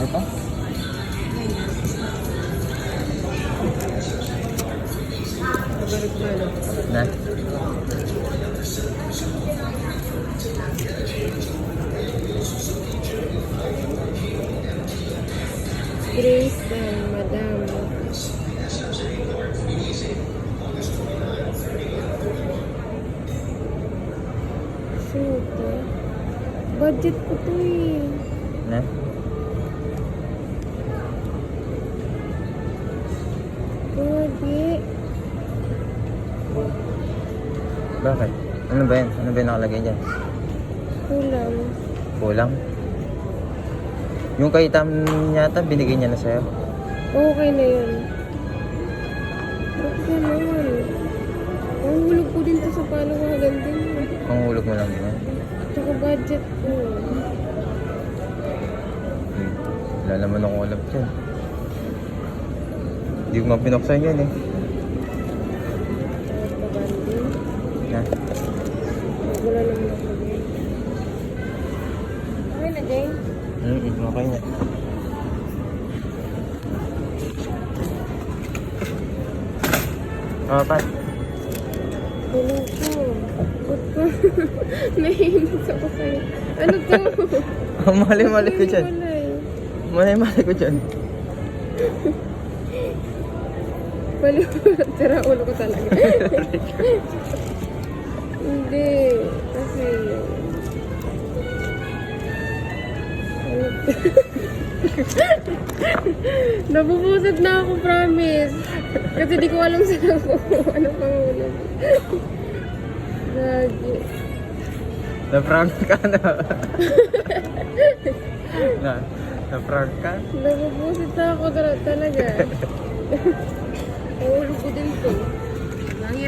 Ito? Na? Grace and Madam. Sino to? Budget ko to eh. Na? Bakit? Ano ba yan? Ano ba yung nakalagay dyan? Kulang. Kulang? Yung kay Tam yata, binigay niya na sa'yo. Okay na yun. Ba't ganun? Ang hulog ko din to sa panawagan din. eh. Panghulog mo lang yan. Tsaka budget ko. Hmm. Wala naman akong alam dyan. Hindi ko nga pinuksan yan eh. Na? Wala naman ako din. Okay na, Jane? Mm okay na. Oh, Pat. Wala ko. Nahihinis ako sa'yo. Ano to? Oh, mali-mali ko dyan. Mali-mali ko dyan. Bali Tira ulo ko talaga. Hindi. Kasi... To? Nabubusit na ako, promise. Kasi di ko alam sa ako. Ano pang ulo. Gagi. Na-prank ka na. na, na-prank ka? Nabubusit na ako tala- talaga.